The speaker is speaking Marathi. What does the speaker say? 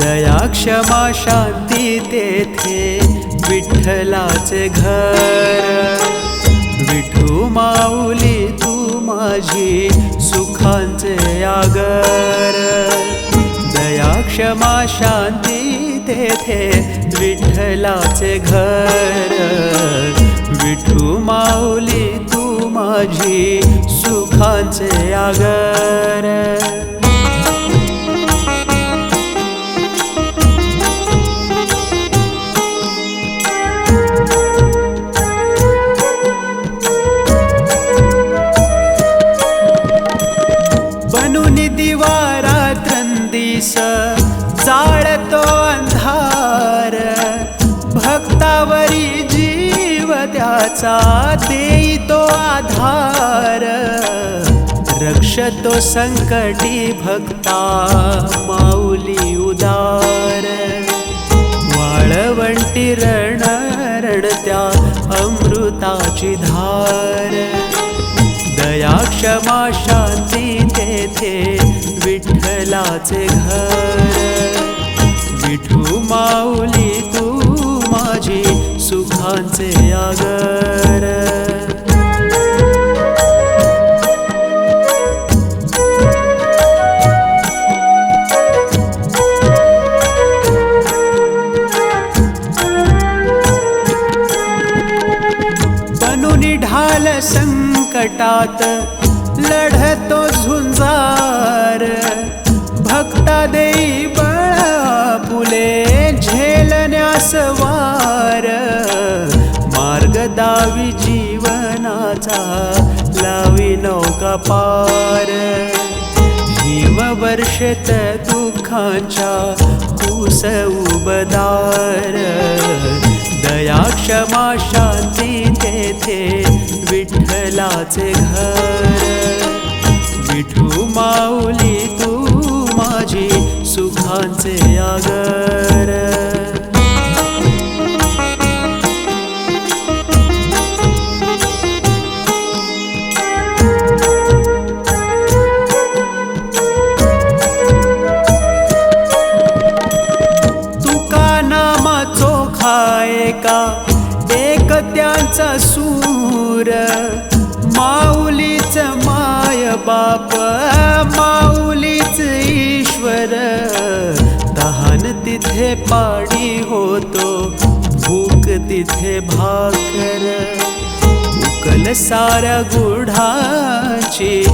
दया क्षमा शांती तेथे विठ्ठलाचे घर. विठू माऊली तू माझी सुखांचे आगर. दया क्षमा शांती तेथे विठ्ठलाचे घर. विठू माऊली तू माझी सुखांचे आगर. जीव देई तो आधार. रक्षतो संकटी भक्ता माऊली उदार. वाळवंटी रण रडत्या अमृताची धार. दया क्षमा शांती तेथे विठ्ठलाचे घर. विठू माऊली तू माझी सुखांचे आगर. ढाल संकटात लढतो झुंजार. भक्ता देई बळा पुले झेलण्यास लावी जीवनाचा लावी नौका पार. हिमवर्षत दुःखांच्या कुस उबदार. दया क्षमा शांती तेथे विठ्ठलाचे घर. विठू माऊली तू माझी सुखांचे आगर. हाय का? एक त्यांचा सूर. माऊलीच माय बाप माऊलीच ईश्वर. तहान तिथे पाणी होतो भूक तिथे भाकर. उकल साऱ्या गुढाची